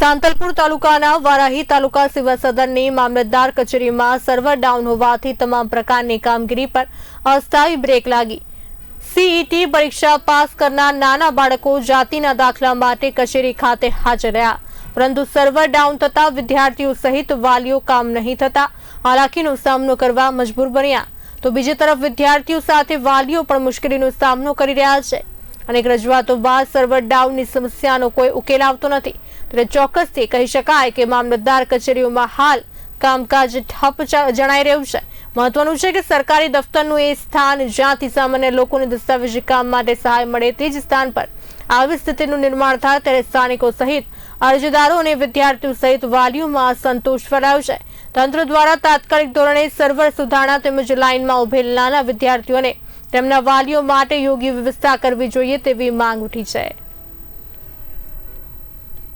સાંતલપુર તાલુકાના વારાહી તાલુકા સિવિલ સદનની મામલતદાર કચેરીમાં server down હોવાથી તમામ પ્રકારની કામગીરી પર અસ્થાયી બ્રેક લાગી. સીઈટી પરીક્ષા પાસ કરનાર નાના બાળકો જાતિના દાખલા માટે કચેરી ખાતે હાજર રહ્યા. પરંતુ સર્વર ડાઉન થતા વિદ્યાર્થીઓ સહિત વાલીઓ કામ નહીં થતા હાલાકીનો સામનો કરવા મજબૂર બન્યા. તો બીજી તરફ વિદ્યાર્થીઓ સાથે વાલીઓ પણ મુશ્કેલીનો સામનો કરી રહ્યા છે. અનેક રજૂઆતો બાદ સર્વર ડાઉનની સમસ્યાનો કોઈ ઉકેલ આવતો નથી. ત્યારે ચોક્કસથી કહી શકાય કે મામલતદાર કચેરીઓમાં હાલ કામકાજ ઠપ જણાઈ રહ્યું છે. મહત્વનું છે કે સરકારી દફતરનું એ સ્થાન જ્યાંથી સામાન્ય લોકોને દસ્તાવેજી કામ માટે સહાય મળે તે જ સ્થાન પર આવી સ્થિતિનું નિર્માણ થાય ત્યારે સ્થાનિકો સહિત અરજદારો અને વિદ્યાર્થીઓ સહિત વાલીઓમાં સંતોષ ફેલાયો છે. તંત્ર દ્વારા તાત્કાલિક ધોરણે સર્વર સુધારણા તેમજ લાઇનમાં ઉભેલ નાના વિદ્યાર્થીઓને તેમના વાલીઓ માટે યોગ્ય વ્યવસ્થા કરવી જોઈએ તેવી માંગ ઉઠી છે.